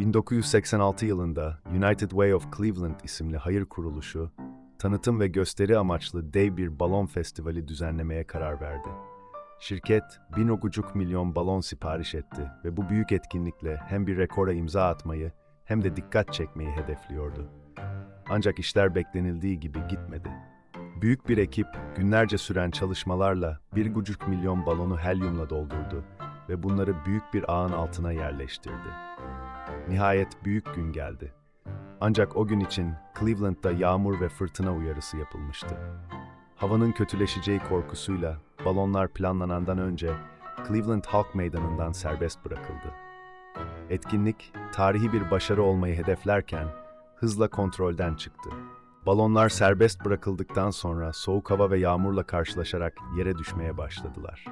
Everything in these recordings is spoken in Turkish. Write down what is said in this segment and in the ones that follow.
1986 yılında United Way of Cleveland isimli hayır kuruluşu, tanıtım ve gösteri amaçlı dev bir balon festivali düzenlemeye karar verdi. Şirket, 1,5 milyon balon sipariş etti ve bu büyük etkinlikle hem bir rekora imza atmayı hem de dikkat çekmeyi hedefliyordu. Ancak işler beklenildiği gibi gitmedi. Büyük bir ekip günlerce süren çalışmalarla 1,5 milyon balonu helyumla doldurdu ve bunları büyük bir ağın altına yerleştirdi. Nihayet büyük gün geldi. Ancak o gün için Cleveland'da yağmur ve fırtına uyarısı yapılmıştı. Havanın kötüleşeceği korkusuyla balonlar planlanandan önce Cleveland Halk Meydanı'ndan serbest bırakıldı. Etkinlik, tarihi bir başarı olmayı hedeflerken hızla kontrolden çıktı. Balonlar serbest bırakıldıktan sonra soğuk hava ve yağmurla karşılaşarak yere düşmeye başladılar.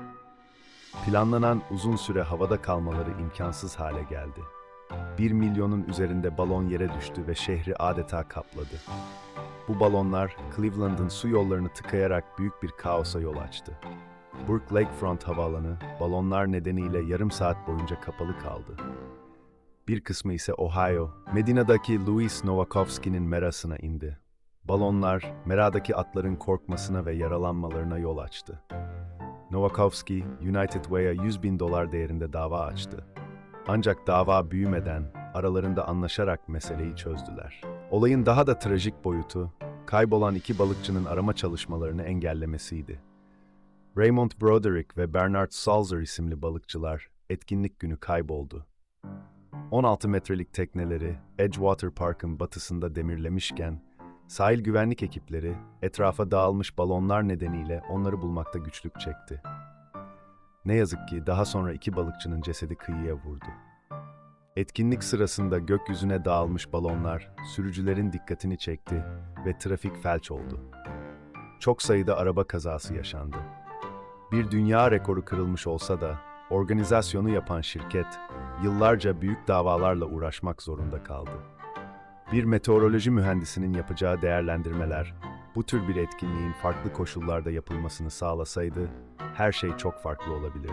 Planlanan uzun süre havada kalmaları imkansız hale geldi. Bir milyonun üzerinde balon yere düştü ve şehri adeta kapladı. Bu balonlar Cleveland'ın su yollarını tıkayarak büyük bir kaosa yol açtı. Burke Lakefront Havaalanı balonlar nedeniyle yarım saat boyunca kapalı kaldı. Bir kısmı ise Ohio, Medina'daki Louis Nowakovski'nin merasına indi. Balonlar, meradaki atların korkmasına ve yaralanmalarına yol açtı. Nowakovski, United Way'a 100 bin dolar değerinde dava açtı. Ancak dava büyümeden aralarında anlaşarak meseleyi çözdüler. Olayın daha da trajik boyutu, kaybolan iki balıkçının arama çalışmalarını engellemesiydi. Raymond Broderick ve Bernard Salzer isimli balıkçılar etkinlik günü kayboldu. 16 metrelik tekneleri Edgewater Park'ın batısında demirlemişken, sahil güvenlik ekipleri etrafa dağılmış balonlar nedeniyle onları bulmakta güçlük çekti. Ne yazık ki daha sonra iki balıkçının cesedi kıyıya vurdu. Etkinlik sırasında gökyüzüne dağılmış balonlar sürücülerin dikkatini çekti ve trafik felç oldu. Çok sayıda araba kazası yaşandı. Bir dünya rekoru kırılmış olsa da organizasyonu yapan şirket yıllarca büyük davalarla uğraşmak zorunda kaldı. Bir meteoroloji mühendisinin yapacağı değerlendirmeler bu tür bir etkinliğin farklı koşullarda yapılmasını sağlasaydı her şey çok farklı olabilirdi.